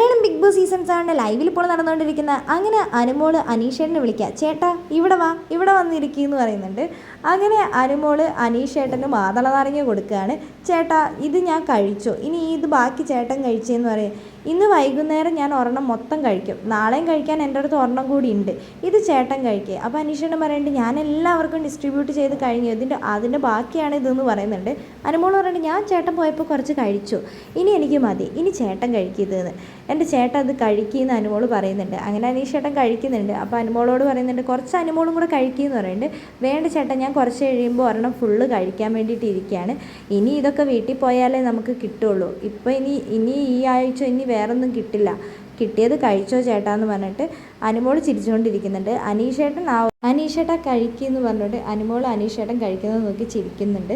Malayalam Bigg Boss season സെവന്റെ ലൈവിൽ ഇപ്പോൾ നടന്നുകൊണ്ടിരിക്കുന്ന അങ്ങനെ അനുമോൾ അനീഷേട്ടനെ വിളിക്കുക ചേട്ടാ ഇവിടെ വാ ഇവിടെ വന്നിരിക്കുക എന്ന് പറയുന്നുണ്ട്. അങ്ങനെ അനുമോൾ അനീഷേട്ടന് മാതള നാരങ്ങ കൊടുക്കുകയാണ്. ചേട്ടാ ഇത് ഞാൻ കഴിച്ചു? ഇനി ഇത് ബാക്കി ചേട്ടൻ കഴിച്ചെന്ന് പറയും. ഇന്ന് വൈകുന്നേരം ഞാൻ ഒരെണ്ണം മൊത്തം കഴിക്കും. നാളെയും കഴിക്കാൻ എന്റെ അടുത്ത് ഒരെണ്ണം കൂടി ഉണ്ട്. ഇത് ചേട്ടൻ കഴിക്കുക അപ്പോൾ അനീഷേട്ടൻ പറയുന്നുണ്ട് ഞാൻ എല്ലാവർക്കും ഡിസ്ട്രിബ്യൂട്ട് ചെയ്ത് കഴിഞ്ഞു. ഇതിന്റെ അതിന്റെ ബാക്കിയാണ് ഇതെന്ന് പറയുന്നുണ്ട്. അനുമോൾ പറയുന്നുണ്ട് ഞാൻ ചേട്ടൻ പോയപ്പോൾ കുറച്ച് കഴിച്ചു. ഇനി എനിക്ക് മതി. ഇനി ചേട്ടൻ കഴിക്കരുതെന്ന് എന്റെ ചേട്ടൻ അത് കഴിക്കുമെന്ന് അനുമോൾ പറയുന്നുണ്ട്. അങ്ങനെ അനീഷ് ചേട്ടൻ കഴിക്കുന്നുണ്ട്. അപ്പോൾ അനുമോളോട് പറയുന്നുണ്ട് കുറച്ച് അനുമോളും കൂടെ കഴിക്കുമെന്ന് പറയുന്നുണ്ട്. വേണ്ട ചേട്ടൻ ഞാൻ കുറച്ച് കഴിയുമ്പോൾ ഒരെണ്ണം ഫുള്ള് കഴിക്കാൻ വേണ്ടിയിട്ട് ഇരിക്കുകയാണ്. ഇനി ഇതൊക്കെ വീട്ടിൽ പോയാലേ നമുക്ക് കിട്ടുള്ളൂ. ഇപ്പോൾ ഇനി ഇനി ഈ ആഴ്ച ഇനി വേറൊന്നും കിട്ടില്ല. കിട്ടിയത് കഴിച്ചോ ചേട്ടാ എന്ന് പറഞ്ഞിട്ട് അനുമോൾ ചിരിച്ചുകൊണ്ടിരിക്കുന്നുണ്ട്. അനീഷേട്ടൻ ആ അനീഷേട്ട കഴിക്കുമെന്ന് പറഞ്ഞിട്ട് അനുമോൾ അനീഷേട്ടൻ കഴിക്കുന്നത് നോക്കി ചിരിക്കുന്നുണ്ട്.